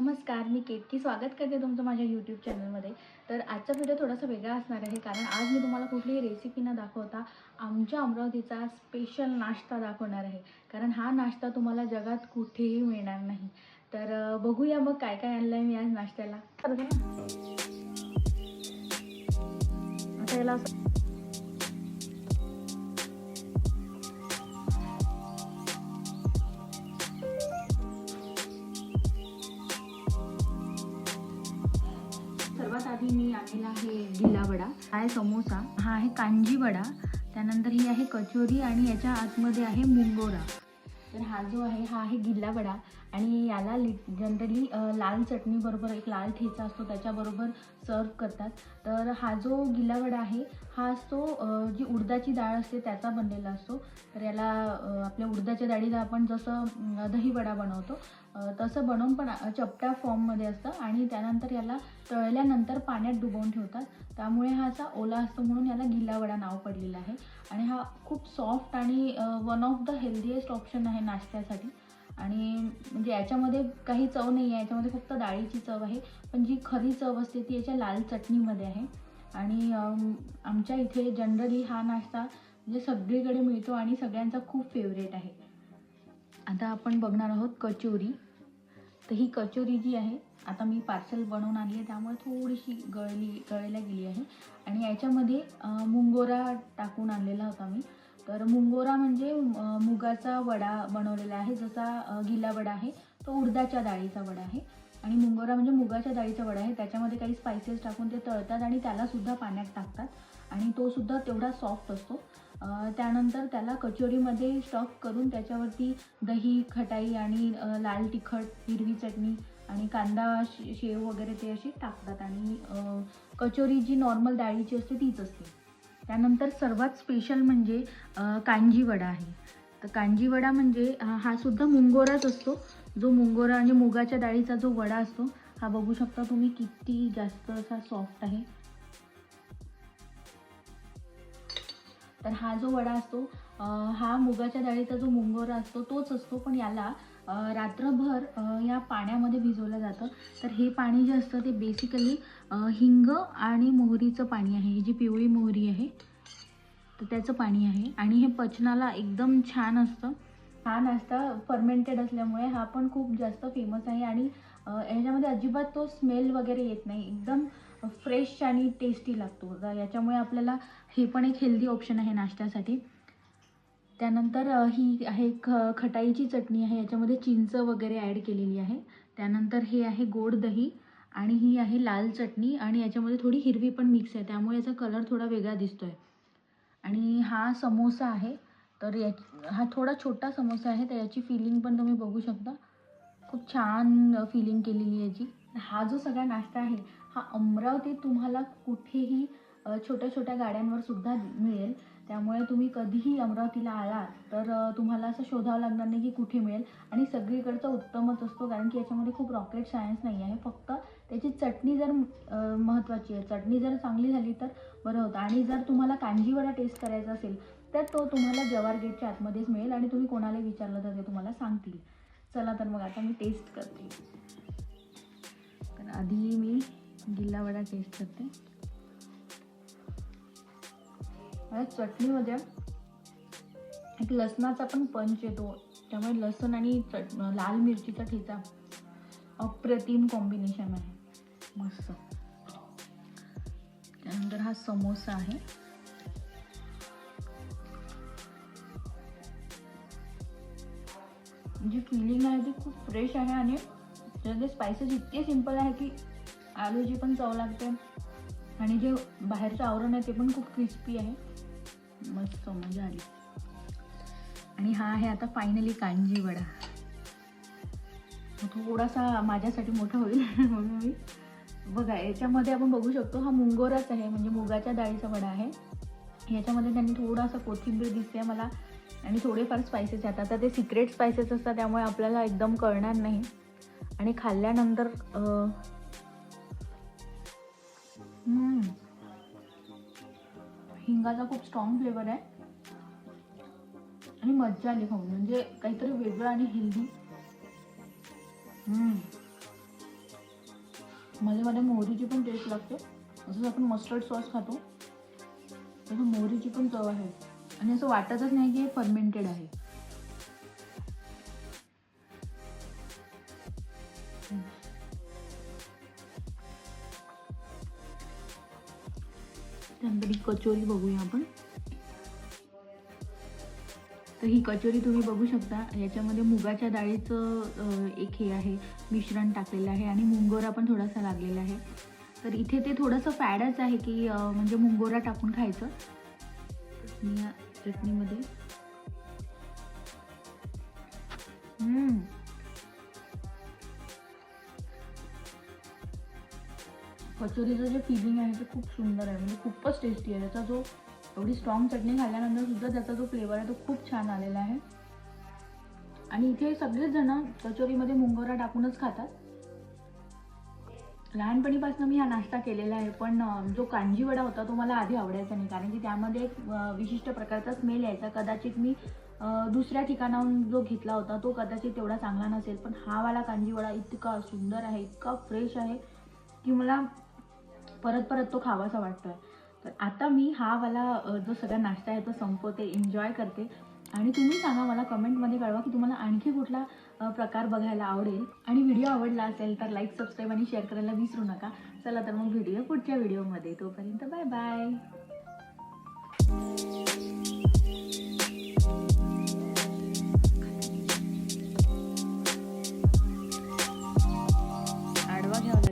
नमस्कार मी केतकी. स्वागत करते तुमचं माझ्या यूट्यूब चॅनलमध्ये तर आजचा व्हिडिओ थोडासा वेगळा असणार आहे कारण आज मी तुम्हाला कुठलीही रेसिपी न दाखवता आमच्या अमरावतीचा स्पेशल नाश्ता दाखवणार आहे. कारण हा नाश्ता तुम्हाला जगात कुठेही मिळणार नाही. तर बघूया मग काय काय आणलं आहे मी आज नाश्त्याला. आता याला असं आधी मी आणलेला आहे गिल्ला वडा. हा आहे समोसा हा आहे कांजी वडा त्यानंतर ही आहे कचोरी आणि याच्या आतमध्ये आहे मुंगोरा. तर हा जो आहे हा आहे गिल्ला वडा. आणि याला लि जनरली लाल चटणीबरोबर एक लाल ठेचा असतो त्याच्याबरोबर सर्व करतात. तर हा जो गिलावडा आहे हा असतो जी उडदाची डाळ असते त्याचा बनलेला असतो. तर याला आपल्या उडदाच्या डाळीला आपण जसं दहीवडा बनवतो तसं बनवून पण चपट्या फॉर्ममध्ये असतं आणि त्यानंतर याला तळल्यानंतर पाण्यात डुबवून ठेवतात. त्यामुळे हा असा ओला असतो म्हणून याला गिलावडा नाव पडलेलं आहे. आणि हा खूप सॉफ्ट आणि one of the healthiest option आहे नाश्त्यासाठी. आणि म्हणजे याच्यामध्ये काही चव नाही आहे याच्यामध्ये फक्त डाळीची चव आहे. पण जी खरी चव असते ती याच्या लाल चटणीमध्ये आहे. आणि आमच्या इथे जनरली हा नाश्ता म्हणजे सगळीकडे मिळतो आणि सगळ्यांचा खूप फेवरेट आहे. आता आपण बघणार आहोत कचोरी. तर ही कचोरी जी आहे आता मी पार्सल बनवून आणली आहे त्यामुळे थोडीशी गळली गळायला गेली आहे. आणि याच्यामध्ये मुंगोरा टाकून आणलेला होता मी. तर मुंगोरा म्हणजे मुगाचा वडा बनवलेला आहे जसा गिला वडा आहे तो उडदाच्या डाळीचा वडा आहे. आणि मुंगोरा म्हणजे मुगाच्या डाळीचा वडा आहे त्याच्यामध्ये काही स्पायसेस टाकून ते तळतात आणि त्यालासुद्धा पाण्यात टाकतात. आणि तो सुद्धा तेवढा सॉफ्ट असतो. त्यानंतर त्याला कचोरीमध्ये स्टफ करून त्याच्यावरती दही खटाई आणि लाल तिखट हिरवी चटणी आणि कांदा शे- शेव वगैरे ते असे टाकतात. आणि कचोरी जी नॉर्मल डाळीची असते तीच असते. त्यानंतर सर्वात स्पेशल म्हणजे कांजीवडा आहे. तर कांजीवडा म्हणजे हा सुद्धा मुंगोराच असतो. जो मुंगोरा म्हणजे मुगाच्या डाळीचा जो वडा असतो हा बघू शकता तुम्ही किती जास्त असा सॉफ्ट आहे. तर हा जो वडा असतो हा मुगाच्या डाळीचा जो मुंगोरा असतो तोच असतो. पण याला रात्रभर या पाण्यामध्ये भिजवलं जातं. तर हे पाणी जे असतं ते बेसिकली हिंग आणि मोहरीचं पाणी आहे. ही जी पिवळी मोहरी आहे तर त्याचं पाणी आहे. आणि हे पचनाला एकदम छान असतं. हा नाश्ता फर्मेंटेड असल्यामुळे हा पण खूप जास्त फेमस आहे आणि याच्यामध्ये ह्याच्यामध्ये अजिबात तो स्मेल वगैरे येत नाही. एकदम फ्रेश आणि टेस्टी लागतो. तर याच्यामुळे आपल्याला हे पण एक हेल्दी ऑप्शन आहे नाश्त्यासाठी. त्यानंतर ही आहे ख खटाईची चटणी आहे. याच्यामध्ये चिंच वगैरे ॲड केलेली आहे. त्यानंतर हे आहे गोड दही आणि ही आहे लाल चटणी आणि याच्यामध्ये थोडी हिरवी पण मिक्स आहे. त्यामुळे याचा कलर थोडा वेगळा दिसतो आहे आणि हा समोसा आहे. तर या हा थोडा छोटा समोसा आहे. तर याची फिलिंग पण तुम्ही बघू शकता. खूप छान फिलिंग केलेली आहे याची. हा जो सगळा नाश्ता आहे हा अमरावती तुम्हाला कुठेही छोट्या छोट्या गाड्यांवर सुद्धा मिळेल. त्यामुळे तुम्ही कधीही अमरावतीला आलात तर तुम्हाला असं शोधावं लागणार नाही की कुठे मिळेल. आणि सगळीकडचा उत्तमच असतो कारण की याच्यामध्ये खूप रॉकेट सायन्स नाही आहे फक्त त्याची चटणी जर महत्त्वाची आहे. चटणी जर चांगली झाली तर बरं होतं. आणि जर तुम्हाला कांजीवडा टेस्ट करायचा असेल तर तो तुम्हाला जवार गेटच्या आतमध्येच मिळेल आणि तुम्ही कोणाला विचारलं तर ते तुम्हाला सांगतील. चला तर मग आता मी टेस्ट करते. तर आधी मी गिल्लावडा टेस्ट करते. आणि चटणीमध्ये एक लसणाचा पण पंच येतो. त्यामुळे लसण आणि चट लाल मिरचीचा ठेचा. अप्रतिम कॉम्बिनेशन आहे. मस्त. त्यानंतर हा समोसा आहे. जी फिलिंग आहे ती खूप फ्रेश आहे आणि त्याचे स्पायसेस इतके सिंपल आहे की आलूची पण चव लागते. आणि जे बाहेरचं आवरण आहे ते पण खूप क्रिस्पी आहे. मस्त मजा आली. आणि हा आहे आता फायनली कांजी वडा. थोडासा माझ्यासाठी मोठा होईल म्हणून मी बघा याच्यामध्ये आपण बघू शकतो हा मुंगोराच आहे म्हणजे मुगाच्या डाळीचा वडा आहे. याच्यामध्ये त्यांनी थोडासा कोथिंबीर दिसते मला आणि थोडेफार स्पायसेस येतात आता ते सिक्रेट स्पायसेस असतात त्यामुळे आपल्याला एकदम कळणार नाही. आणि खाल्ल्यानंतर हिंगाचा खूप स्ट्रॉंग फ्लेवर आहे. आणि मज्जा आली खाऊन. म्हणजे काहीतरी वेगळं आणि हेल्दी मध्ये मध्ये मोहरीची पण टेस्ट लागते. जसं आपण मस्टर्ड सॉस खातो. तसं मोहरीची पण चव आहे. आणि असं वाटतच नाही की हे फर्मेंटेड आहे. त्यानंतर ही कचोरी बघूया आपण. तर ही कचोरी तुम्ही बघू शकता याच्यामध्ये मुगाच्या डाळीचं एक हे आहे मिश्रण टाकलेलं आहे आणि मुंगोरा पण थोडासा लागलेला आहे. तर इथे ते थोडंसं फॅडच आहे की म्हणजे मुंगोरा टाकून खायचं. मी या चटणीमध्ये कचोरीचं जे फिलिंग आहे ते खूप सुंदर आहे. म्हणजे खूपच टेस्टी आहे. त्याचा जो एवढी स्ट्रॉंग चटणी खाल्ल्यानंतर सुद्धा त्याचा जो फ्लेवर आहे तो खूप छान आलेला आहे. आणि इथे सगळेच जण कचोरीमध्ये मुंगोरा टाकूनच खातात. लहानपणीपासून मी हा नाश्ता केलेला आहे पण जो कांजी वडा होता तो मला आधी आवडायचा नाही. कारण की त्यामध्ये एक विशिष्ट प्रकारचा स्मेल यायचा. कदाचित मी दुसऱ्या ठिकाणाहून जो घेतला होता तो कदाचित तेवढा चांगला नसेल. पण हा वाला कांजी वडा इतका सुंदर आहे इतका फ्रेश आहे की मला परत परत तो खावासा वाटतोय. तर आता मी हा वाला जो सगळा नाश्ता आहे तो संपवते एन्जॉय करते. आणि तुम्ही सांगा मला कमेंटमध्ये कळवा की तुम्हाला आणखी कुठला प्रकार बघायला आवडेल. आणि व्हिडिओ आवडला असेल तर लाईक सबस्क्राईब आणि शेअर करायला विसरू नका. चला तर मग व्हिडिओ पुढच्या व्हिडिओमध्ये तोपर्यंत बाय बाय